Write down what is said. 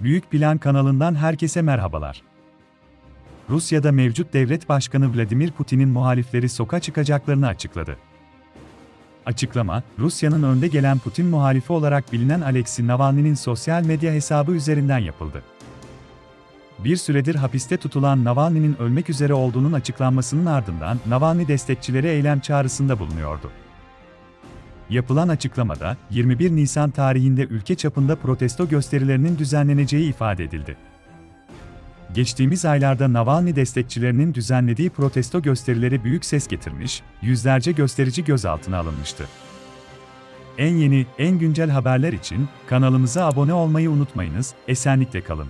Büyük Plan kanalından herkese merhabalar. Rusya'da mevcut devlet başkanı Vladimir Putin'in muhalifleri sokağa çıkacaklarını açıkladı. Açıklama, Rusya'nın önde gelen Putin muhalifi olarak bilinen Alexei Navalny'nin sosyal medya hesabı üzerinden yapıldı. Bir süredir hapiste tutulan Navalny'nin ölmek üzere olduğunun açıklanmasının ardından Navalny destekçileri eylem çağrısında bulunuyordu. Yapılan açıklamada, 21 Nisan tarihinde ülke çapında protesto gösterilerinin düzenleneceği ifade edildi. Geçtiğimiz aylarda Navalny destekçilerinin düzenlediği protesto gösterileri büyük ses getirmiş, yüzlerce gösterici gözaltına alınmıştı. En yeni, en güncel haberler için kanalımıza abone olmayı unutmayınız, esenlikle kalın.